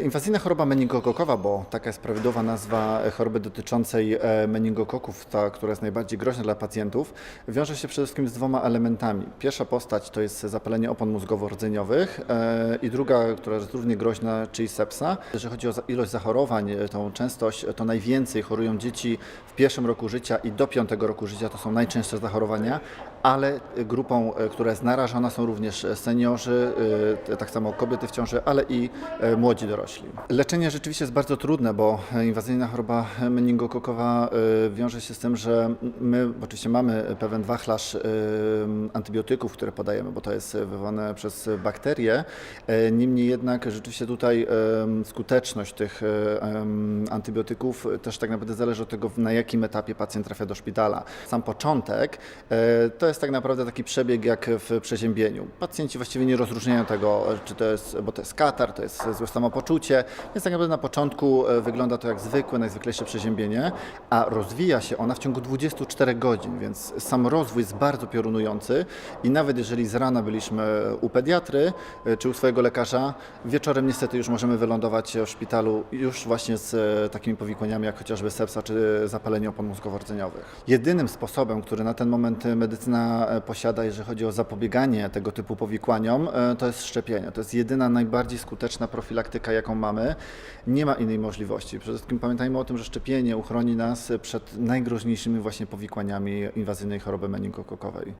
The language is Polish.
Inwazyjna choroba meningokokowa, bo taka jest prawidłowa nazwa choroby dotyczącej e, meningokoków, ta, która jest najbardziej groźna dla pacjentów, wiąże się przede wszystkim z dwoma elementami. Pierwsza postać to jest zapalenie opon mózgowo-rdzeniowych e, i druga, która jest równie groźna, czyli sepsa. Jeżeli chodzi o ilość zachorowań, e, tą częstość, to najwięcej chorują dzieci w pierwszym roku życia i do piątego roku życia, to są najczęstsze zachorowania, ale e, grupą, e, która jest narażona są również e, seniorzy, tak samo kobiety w ciąży, ale i młodzi dorośli. Leczenie rzeczywiście jest bardzo trudne, bo inwazyjna choroba meningokokowa wiąże się z tym, że my oczywiście mamy pewien wachlarz antybiotyków, które podajemy, bo to jest wywołane przez bakterie. E, Niemniej jednak rzeczywiście tutaj skuteczność tych antybiotyków też tak naprawdę zależy od tego, na jakim etapie pacjent trafia do szpitala. Sam początek e, to jest tak naprawdę taki przebieg jak w przeziębieniu. Pacjenci właściwie nie rozróżniają tego, czy to jest, bo to jest katar, to jest złe samopoczucie, więc tak naprawdę na początku e, wygląda to jak zwykłe, najzwyklejsze przeziębienie, a rozwija się ona w ciągu 24 godzin, więc sam rozwój jest bardzo piorunujący i nawet jeżeli z rana byliśmy u pediatry e, czy u swojego lekarza, wieczorem niestety już możemy wylądować w szpitalu już właśnie z e, takimi powikłaniami jak chociażby sepsa czy zapalenie opon mózgowo-rdzeniowych. Jedynym sposobem, który na ten moment medycyna e, posiada, jeżeli chodzi o zapobieganie tego typu powikłaniom, e, to jest szczepienie. To jest jedyna najbardziej skuteczna profilaktyka, jaką mamy. Nie ma innej możliwości. Przede wszystkim pamiętajmy o tym, że szczepienie uchroni nas przed najgroźniejszymi właśnie powikłaniami inwazyjnej choroby meningokokowej.